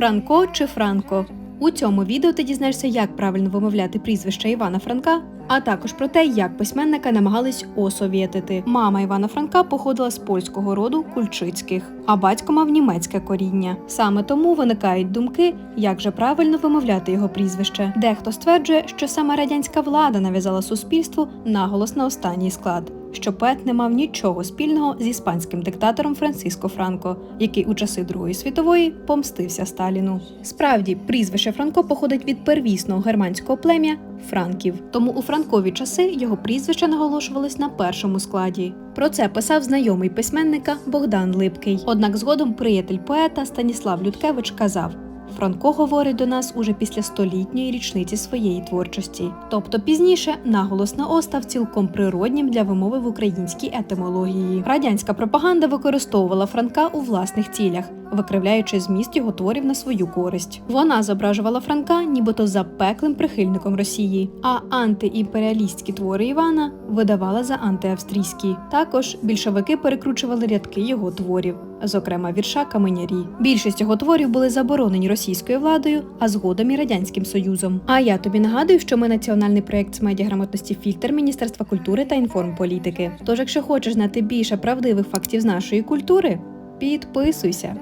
Франко чи Франко. У цьому відео ти дізнаєшся, як правильно вимовляти прізвище Івана Франка, а також про те, як письменника намагались осовєтити. Мама Івана Франка походила з польського роду кульчицьких, а батько мав німецьке коріння. Саме тому виникають думки, як же правильно вимовляти його прізвище. Дехто стверджує, що саме радянська влада нав'язала суспільству наголос на останній склад. Що Пет не мав нічого спільного з іспанським диктатором Франциско Франко, який у часи Другої світової помстився Сталіну. Справді, прізвище Франко походить від первісного германського плем'я Франків. Тому у Франкові часи його прізвище наголошувалось на першому складі. Про це писав знайомий письменника Богдан Липкий. Однак згодом приятель поета Станіслав Людкевич казав. Франко говорить до нас уже після столітньої річниці своєї творчості. Тобто пізніше наголос на О став цілком природнім для вимови в українській етимології. Радянська пропаганда використовувала Франка у власних цілях, викривляючи зміст його творів на свою користь. Вона зображувала Франка нібито запеклим прихильником Росії, а антиімперіалістські твори Івана видавала за антиавстрійські. Також більшовики перекручували рядки його творів, зокрема вірша Каменярі. Більшість його творів були заборонені російською владою, а згодом і радянським союзом. А я тобі нагадую, що ми національний проект з медіаграмотності фільтр Міністерства культури та інформполітики. Тож, якщо хочеш знати більше правдивих фактів з нашої культури, підписуйся.